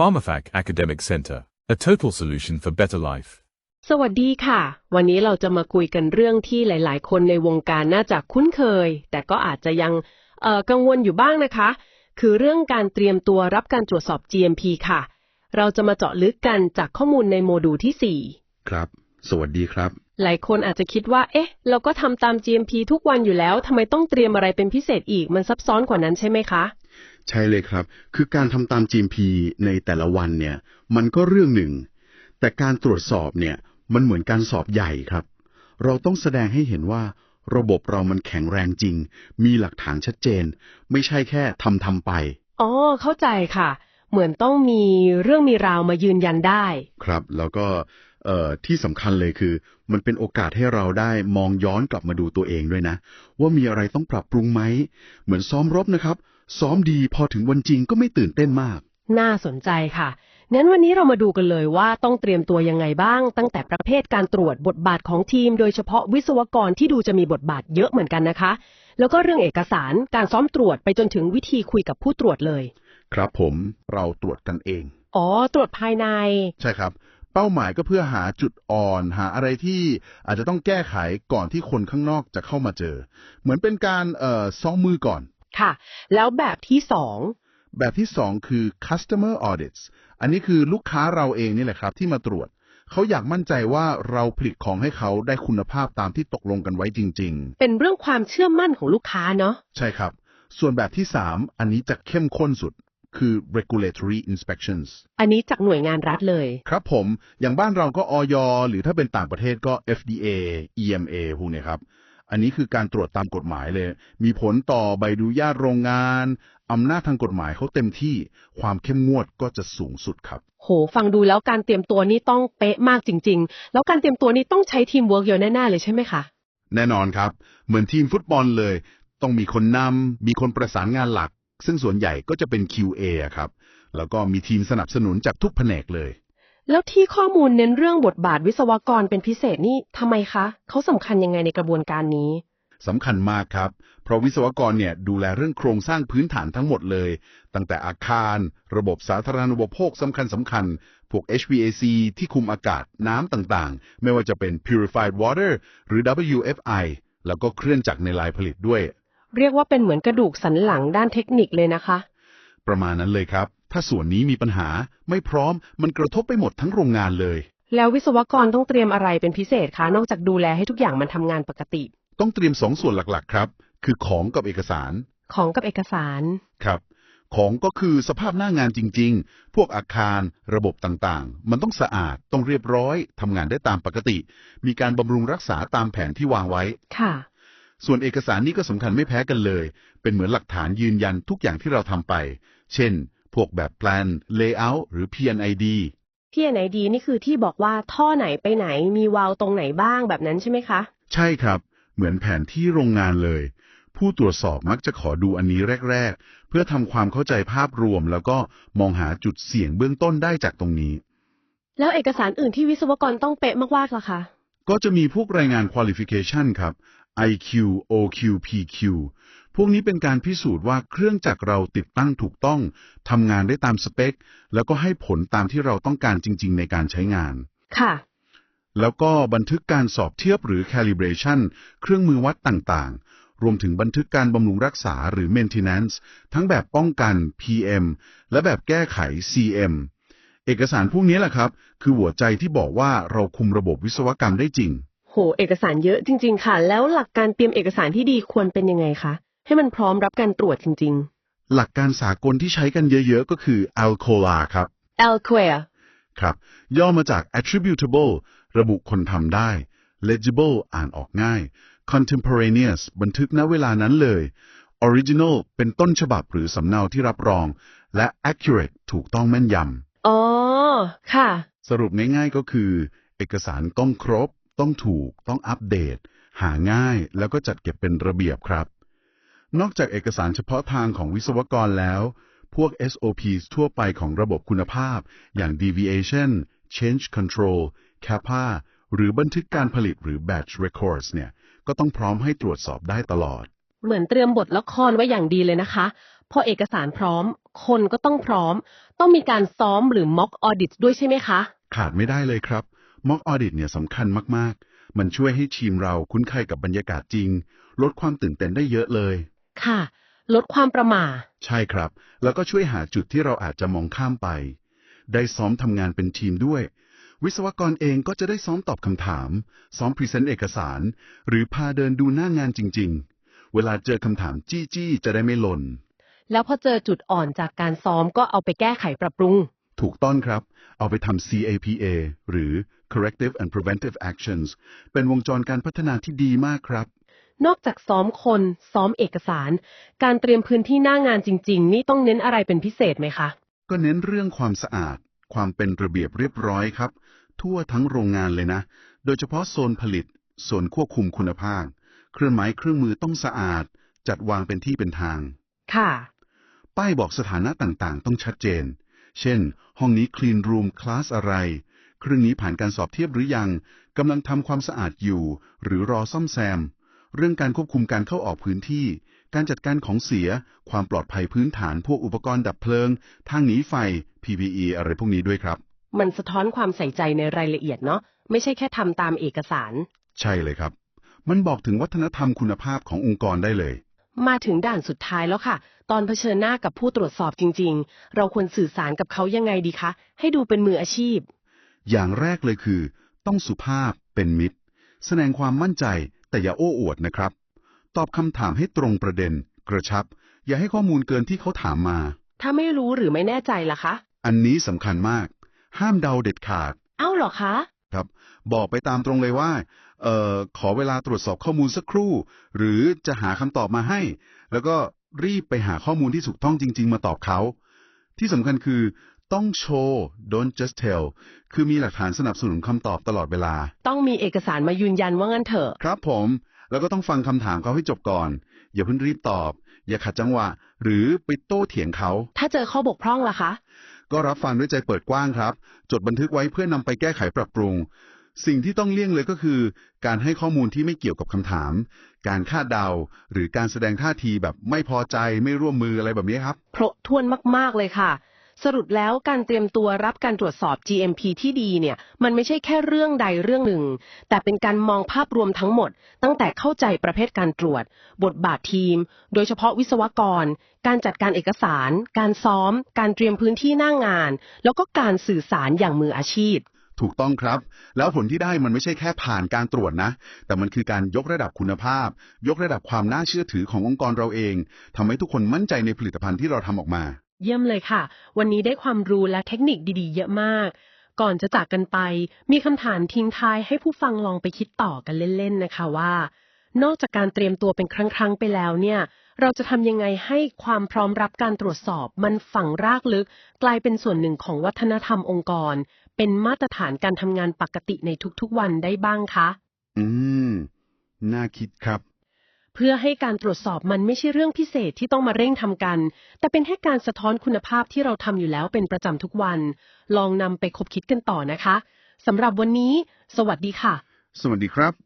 PharmaFac Academic Center, a total solution for better life. สวัสดีค่ะ วันนี้เราจะมาคุยกันเรื่องที่หลาย ๆ คนในวงการน่าจะคุ้นเคย แต่ก็อาจจะยังเอ่อกังวลอยู่บ้างนะคะ คือเรื่องการเตรียมตัวรับการตรวจสอบ GMP ค่ะ เราจะมาเจาะลึกกันจากข้อมูลในโมดูลที่ครับ สวัสดีครับ4หลายคนอาจจะคิดว่า เอ๊ะ เราก็ทำตาม GMP ทุกวันอยู่แล้วทำไมต้องเตรียมอะไรเป็นพิเศษอีก มันซับซ้อนกว่านั้นใช่ไหมคะ ใช่เลยครับ คือการทำตาม GMP ในแต่ละวันเนี่ย มันก็เรื่องหนึ่ง แต่การตรวจสอบเนี่ย มันเหมือนการสอบใหญ่ครับ เราต้องแสดงให้เห็นว่า ระบบเรามันแข็งแรงจริง มีหลักฐานชัดเจน ไม่ใช่แค่ทำทำไป อ๋อ เข้าใจค่ะ เหมือนต้องมีเรื่องมีราวมายืนยันได้ ครับ แล้วก็เอ่อที่สำคัญเลยคือ มันเป็นโอกาสให้เราได้มองย้อนกลับมาดูตัวเองด้วยนะ ว่ามีอะไรต้องปรับปรุงไหม เหมือนซ้อมรบนะครับ ซ้อมดีพอถึงวันจริงก็ไม่ตื่นเต้นมาก น่าสนใจค่ะงั้นวันนี้เรามาดูกันเลยว่าต้องเตรียมตัวยังไงบ้าง ตั้งแต่ประเภทการตรวจบทบาทของทีม โดยเฉพาะวิศวกรที่ดูจะมีบทบาทเยอะเหมือนกันนะคะ แล้วก็เรื่องเอกสารการซ้อมตรวจไปจนถึงวิธีคุยกับผู้ตรวจเลย ครับผมเราตรวจกันเอง อ๋อ ตรวจภายใน ใช่ครับ เป้าหมายก็เพื่อหาจุดอ่อน หาอะไรที่อาจจะต้องแก้ไขก่อนที่คนข้างนอกจะเข้ามาเจอ เหมือนเป็นการเอ่อซ้อมมือก่อน ค่ะ แล้วแบบที่สองแบบที่สองคือ customer audits อันนี้คือลูกค้าเราเองนี่แหละครับที่มาตรวจ เขาอยากมั่นใจว่าเราผลิตของให้เขาได้คุณภาพตามที่ตกลงกันไว้จริง เป็นเรื่องความเชื่อมั่นของลูกค้าเนาะๆ ใช่ครับ ส่วนแบบที่สามอันนี้จะเข้มข้นสุดคือ regulatory inspections อันนี้จากหน่วยงานรัฐเลย ครับผม อย่างบ้านเราก็ออยหรือถ้าเป็นต่างประเทศก็ FDA EMA พวกเนี้ยครับ อันนี้คือการตรวจตามกฎหมายเลย มีผลต่อใบอนุญาตโรงงาน อำนาจทางกฎหมายเขาเต็มที่ ความเข้มงวดก็จะสูงสุดครับ โห ฟังดูแล้วการเตรียมตัวนี่ต้องเป๊ะมากจริง ๆ แล้วการเตรียมตัวนี่ต้องใช้ทีมเวิร์กเยอะแน่ๆเลยใช่ไหมคะ แน่นอนครับ เหมือนทีมฟุตบอลเลย ต้องมีคนนำ มีคนประสานงานหลัก ซึ่งส่วนใหญ่ก็จะเป็น QA อะครับ แล้วก็มีทีมสนับสนุนจากทุกแผนกเลย แล้วที่ข้อมูลเน้นเรื่องบทบาทวิศวกรเป็นพิเศษนี่ทำไมคะ เขาสำคัญยังไงในกระบวนการนี้สำคัญมากครับ เพราะวิศวกรเนี่ยดูแลเรื่องโครงสร้างพื้นฐานทั้งหมดเลย ตั้งแต่อาคาร ระบบสาธารณูปโภคสำคัญสำคัญ พวก HVAC ที่คุมอากาศน้ำต่างๆ ไม่ว่าจะเป็น purified water หรือ WFI แล้วก็เครื่องจักรในลายผลิตด้วย เรียกว่าเป็นเหมือนกระดูกสันหลังด้านเทคนิคเลยนะคะ ประมาณนั้นเลยครับ ถ้าส่วนนี้มีปัญหาไม่พร้อมมันกระทบไปหมดทั้งโรงงานเลย แล้ววิศวกรต้องเตรียมอะไรเป็นพิเศษคะนอกจากดูแลให้ทุกอย่างมันทำงานปกติ ต้องเตรียมสองส่วนหลักๆ ครับ คือของกับเอกสารของกับเอกสาร ครับ ของก็คือสภาพหน้างานจริง ๆ พวกอาคารระบบต่างๆ มันต้องสะอาดต้องเรียบร้อยทำงานได้ตามปกติ มีการบำรุงรักษาตามแผนที่วางไว้ ค่ะ ส่วนเอกสารนี่ก็สำคัญไม่แพ้กันเลย เป็นเหมือนหลักฐานยืนยันทุกอย่างที่เราทำไป เช่น พวกแบบแปลน layout หรือ PNID พี่ไหนดีนี่คือที่บอกว่าท่อไหนไปไหนมีวาล์วตรงไหนบ้างแบบนั้นใช่ไหมคะ ใช่ครับ เหมือนแผนที่โรงงานเลย ผู้ตรวจสอบมักจะขอดูอันนี้แรก ๆ เพื่อทำความเข้าใจภาพรวม แล้วก็มองหาจุดเสี่ยงเบื้องต้นได้จากตรงนี้ แล้วเอกสารอื่นที่วิศวกรต้องเป๊ะมากๆล่ะคะ ก็จะมีพวกรายงาน qualification ครับ IQ OQ PQ พวกนี้เป็นการพิสูจน์ว่าเครื่องจักรเราติดตั้งถูกต้องทำงานได้ตามสเปค แล้วก็ให้ผลตามที่เราต้องการจริง ๆ ในการใช้งาน ค่ะ แล้วก็บันทึกการสอบเทียบหรือ calibration เครื่องมือวัดต่างๆ รวมถึงบันทึกการบำรุงรักษาหรือ maintenance ทั้งแบบป้องกัน PM และแบบแก้ไข CM เอกสารพวกนี้แหละครับ คือหัวใจที่บอกว่าเราคุมระบบวิศวกรรมได้จริง โห เอกสารเยอะจริง ๆ ค่ะ แล้วหลักการเตรียมเอกสารที่ดีควรเป็นยังไงคะ ให้มันพร้อมรับการตรวจจริง หลักการสากลที่ใช้กันเยอะๆ ก็คือ ALCOLA ครับๆ e l q u e r ครับ ย่อมาจาก attributable ระบุคนทำได้ legible อ่านออกง่าย contemporaneous บันทึกณเวลานั้นเลย original เป็นต้นฉบับหรือสำเนาที่รับรอง และ accurate ถูกต้องแม่นยอ๋อ ค่ะำ สรุปง่ายๆก็คือ เอกสารต้องครบ ต้องถูก ต้องอัปเดต หาง่าย แล้วก็จัดเก็บเป็นระเบียบครับ นอกจากเอกสารเฉพาะทางของวิศวกรแล้ว พวก SOPs ทั่วไปของระบบคุณภาพ อย่าง deviation change control CAPA หรือบันทึกการผลิตหรือ batch records เนี่ยก็ต้องพร้อมให้ตรวจสอบได้ตลอด เหมือนเตรียมบทละครไว้อย่างดีเลยนะคะ พอเอกสารพร้อม คนก็ต้องพร้อม ต้องมีการซ้อมหรือ mock audit ด้วยใช่ไหมคะ ขาดไม่ได้เลยครับ Mock Audit เนี่ยสำคัญมาก ๆ มันช่วยให้ทีมเราคุ้นเคยกับบรรยากาศจริง ลดความตื่นเต้นได้เยอะเลย ค่ะ ลดความประหม่าใช่ครับ แล้วก็ช่วยหาจุดที่เราอาจจะมองข้ามไป ได้ซ้อมทำงานเป็นทีมด้วย วิศวกรเองก็จะได้ซ้อมตอบคำถาม ซ้อมพรีเซนต์เอกสาร หรือพาเดินดูหน้างานจริง ๆ เวลาเจอคำถามจี้ๆจะได้ไม่หล่น แล้วพอเจอจุดอ่อนจากการซ้อมก็เอาไปแก้ไขปรับปรุง ถูกต้องครับ เอาไปทำ CAPA หรือ Corrective and Preventive Actions เป็นวงจรการพัฒนาที่ดีมากครับ นอกจากซ้อมคน ซ้อมเอกสาร การเตรียมพื้นที่หน้างานจริง ๆ นี่ต้องเน้นอะไรเป็นพิเศษไหมคะ ก็เน้นเรื่องความสะอาด ความเป็นระเบียบเรียบร้อยครับ ทั่วทั้งโรงงานเลยนะ โดยเฉพาะโซนผลิต โซนควบคุมคุณภาพ เครื่องไม้เครื่องมือต้องสะอาด จัดวางเป็นที่เป็นทาง ค่ะ ป้ายบอกสถานะต่างๆ ต้องชัดเจน เช่น ห้องนี้ clean room คลาสอะไรเครื่องนี้ผ่านการสอบเทียบหรือยังกำลังทำความสะอาดอยู่ หรือรอซ่อมแซม เรื่องการควบคุมการเข้าออกพื้นที่ การจัดการของเสีย ความปลอดภัยพื้นฐาน พวกอุปกรณ์ดับเพลิง ทางหนีไฟ PPE อะไรพวกนี้ด้วยครับ มันสะท้อนความใส่ใจในรายละเอียดเนาะ ไม่ใช่แค่ทำตามเอกสาร ใช่เลยครับ มันบอกถึงวัฒนธรรมคุณภาพขององค์กรได้เลย มาถึงด่านสุดท้ายแล้วค่ะ ตอนเผชิญหน้ากับผู้ตรวจสอบจริง ๆ เราควรสื่อสารกับเขายังไงดีคะ ให้ดูเป็นมืออาชีพ อย่างแรกเลยคือ ต้องสุภาพเป็นมิตร แสดงความมั่นใจ แต่อย่าโอ้อวดนะครับ ตอบคำถามให้ตรงประเด็น กระชับ อย่าให้ข้อมูลเกินที่เขาถามมา ถ้าไม่รู้หรือไม่แน่ใจล่ะคะ อันนี้สำคัญมาก ห้ามเดาเด็ดขาด เอ้าเหรอคะ ครับ บอกไปตามตรงเลยว่า เอ่อ ขอเวลาตรวจสอบข้อมูลสักครู่ หรือจะหาคำตอบมาให้ แล้วก็รีบไปหาข้อมูลที่ถูกต้องจริง ๆ มาตอบเขา ที่สำคัญคือ ต้องโชว์ don't just tell คือมีหลักฐานสนับสนุนคำตอบตลอดเวลา ต้องมีเอกสารมายืนยันว่างั้นเถอะ ครับผม แล้วก็ต้องฟังคำถามเขาให้จบก่อน อย่าเพิ่งรีบตอบ อย่าขัดจังหวะ หรือไปโต้เถียงเขา ถ้าเจอข้อบกพร่องล่ะคะ ก็รับฟังด้วยใจเปิดกว้างครับ จดบันทึกไว้เพื่อนำไปแก้ไขปรับปรุง สิ่งที่ต้องเลี่ยงเลยก็คือ การให้ข้อมูลที่ไม่เกี่ยวกับคำถาม การคาดเดา หรือการแสดงท่าทีแบบไม่พอใจไม่ร่วมมืออะไรแบบนี้ครับครบถ้วนมากๆเลยค่ะ สรุปแล้วการเตรียมตัวรับการตรวจสอบ GMP ที่ดีเนี่ย มันไม่ใช่แค่เรื่องใดเรื่องหนึ่ง แต่เป็นการมองภาพรวมทั้งหมด ตั้งแต่เข้าใจประเภทการตรวจ บทบาททีม โดยเฉพาะวิศวกร การจัดการเอกสาร การซ้อม การเตรียมพื้นที่หน้างงาน แล้วก็การสื่อสารอย่างมืออาชีพถูกต้องครับ แล้วผลที่ได้มันไม่ใช่แค่ผ่านการตรวจนะ แต่มันคือการยกระดับคุณภาพ ยกระดับความน่าเชื่อถือขององค์กรเราเองทำให้ทุกคนมั่นใจในผลิตภัณฑ์ที่เราทำออกมา เยี่ยมเลยค่ะ วันนี้ได้ความรู้และเทคนิคดีๆ เยอะมาก ก่อนจะจากกันไป มีคำถามทิ้งท้ายให้ผู้ฟังลองไปคิดต่อกันเล่นๆนะคะว่า นอกจากการเตรียมตัวเป็นครั้งๆไปแล้วเนี่ย เราจะทำยังไงให้ความพร้อมรับการตรวจสอบ มันฝังรากลึก กลายเป็นส่วนหนึ่งของวัฒนธรรมองค์กร เป็นมาตรฐานการทำงานปกติในทุกๆวันได้บ้างคะ อืม น่าคิดครับ เพื่อให้การตรวจสอบมันไม่ใช่เรื่องพิเศษที่ต้องมาเร่งทำกัน แต่เป็นแค่การสะท้อนคุณภาพที่เราทำอยู่แล้วเป็นประจำทุกวัน ลองนำไปคบคิดกันต่อนะคะสำหรับวันนี้ สวัสดีค่ะ สวัสดีครับ